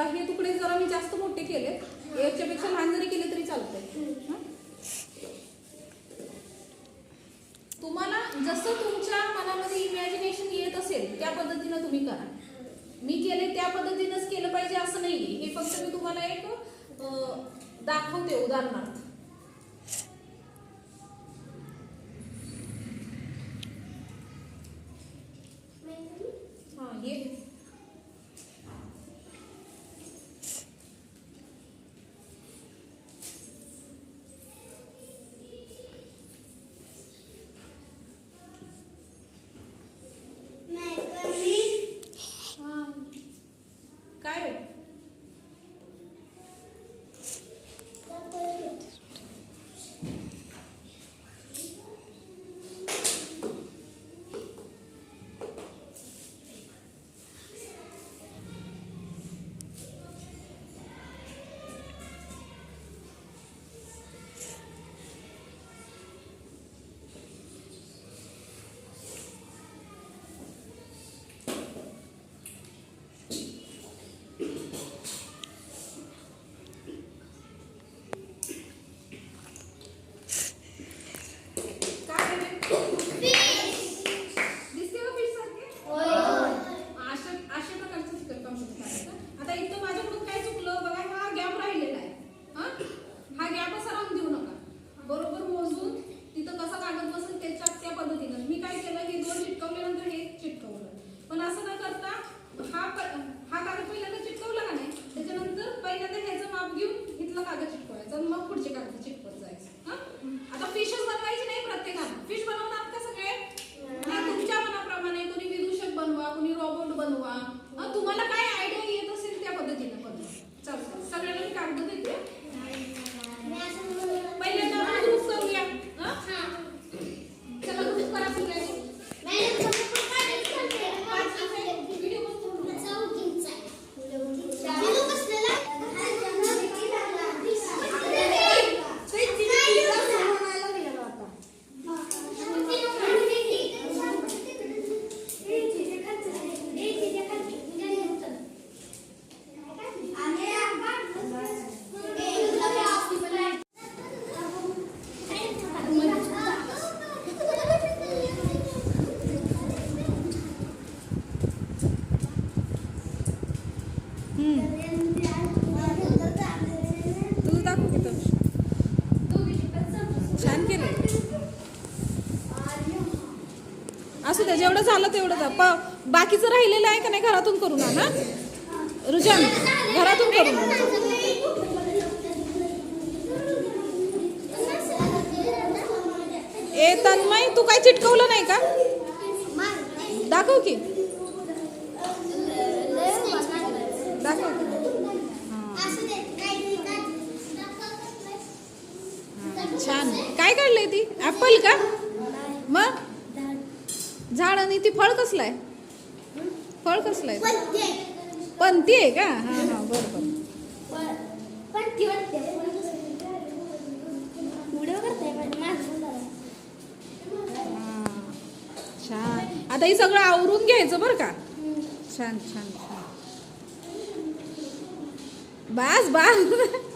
आता हे तुकडे जरा मी जास्त मोठे केले याच्यापेक्षा लहान जरी केले तरी चालतंय. तुम्हाला जसं तुमच्या मनामध्ये इमॅजिनेशन येत असेल त्या पद्धतीनं तुम्ही करा. मी केले त्या पद्धतीनंच केलं पाहिजे असं नाही हे फक्त मी तुम्हाला एक दाखवते उदाहरणार्थ. द्या जेवढं झालं तेवढं द्या प बाकीचं राहिलेलं आहे का नाही घरातून करून आणा रुजन घरातून करून ए तन्मय तू काय चिटकवलं नाही का? दाखव की. दाखव की. छान. काय काढलंय ती? ऍपल का? झाड आणि ती फळ कसलं आहे? फळ कसलं आहे? पंती आहे का? हा हा बरं बरं. हा. छान. आता हे सगळं आवरून घ्यायचं बरं का? छान छान छान. बास बास.